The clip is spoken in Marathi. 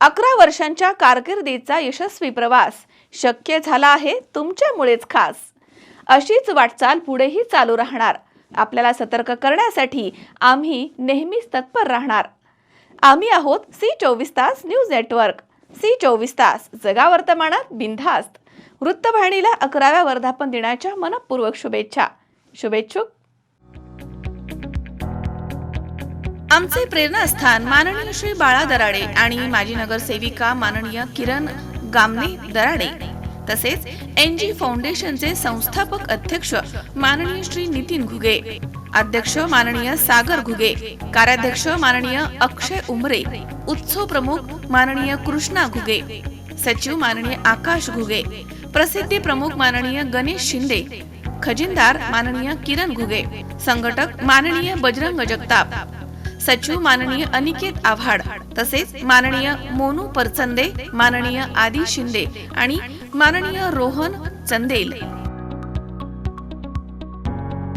अकरा वर्षांच्या कारकिर्दीचा यशस्वी प्रवास शक्य झाला आहे तुमच्यामुळेच खास. अशीच वाटचाल पुढेही चालू राहणार. आपल्याला सतर्क करण्यासाठी आम्ही नेहमीच तत्पर राहणार. आम्ही आहोत सी चोवीस तास न्यूज नेटवर्क. सी चोवीस तास जगा वर्तमानात बिनधास्त. वृत्तवाहिनीला अकराव्या वर्धापन दिनाच्या मनपूर्वक शुभेच्छा. शुभेच्छुक. आमचे प्रेरणास्थान माननीय श्री बाळा दराडे आणि माजी नगरसेविका माननीय किरण गामने दराडे. तसेच एन जी फाउंडेशनचे संस्थापक अध्यक्ष माननीय श्री नितीन घुगे अध्यक्ष माननीय सागर घुगे कार्याध्यक्ष माननीय अक्षय उमरे उत्सव प्रमुख माननीय कृष्णा घुगे सचिव माननीय आकाश घुगे प्रसिद्धी प्रमुख माननीय गणेश शिंदे खजिनदार माननीय किरण घुगे संघटक माननीय बजरंग जगताप सचिव माननीय अनिकेत आव्हाड तसेच माननीय मोनू परचंदे माननीय आदी शिंदे आणि माननीय रोहन चंदेल.